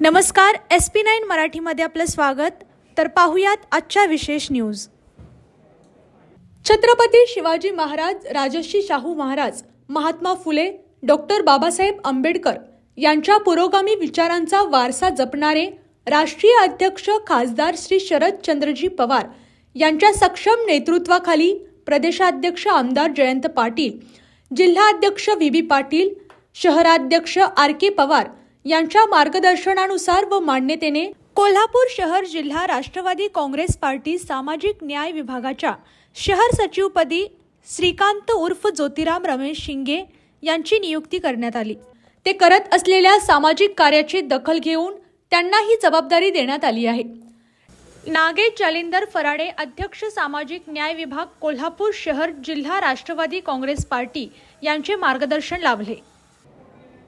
नमस्कार S P nine मराठीमध्ये आपलं स्वागत. तर पाहुयात आजच्या विशेष न्यूज. छत्रपती शिवाजी महाराज राजश्री शाहू महाराज महात्मा फुले डॉक्टर बाबासाहेब आंबेडकर यांच्या पुरोगामी विचारांचा वारसा जपणारे राष्ट्रीय अध्यक्ष खासदार श्री शरदचंद्रजी पवार यांच्या सक्षम नेतृत्वाखाली प्रदेशाध्यक्ष आमदार जयंत पाटील जिल्हाध्यक्ष व्ही बी पाटील शहराध्यक्ष आर के पवार यांच्या मार्गदर्शनानुसार व मान्यतेने कोल्हापूर शहर जिल्हा राष्ट्रवादी काँग्रेस पार्टी सामाजिक न्याय विभागाच्या शहर सचिवपदी श्रीकांत उर्फ ज्योतिराम रमेश शिंगे यांची नियुक्ती करण्यात आली. ते करत असलेल्या सामाजिक कार्याची दखल घेऊन त्यांना ही जबाबदारी देण्यात आली आहे. नागे जालिंदर फराडे अध्यक्ष सामाजिक न्याय विभाग कोल्हापूर शहर जिल्हा राष्ट्रवादी काँग्रेस पार्टी यांचे मार्गदर्शन लाभले.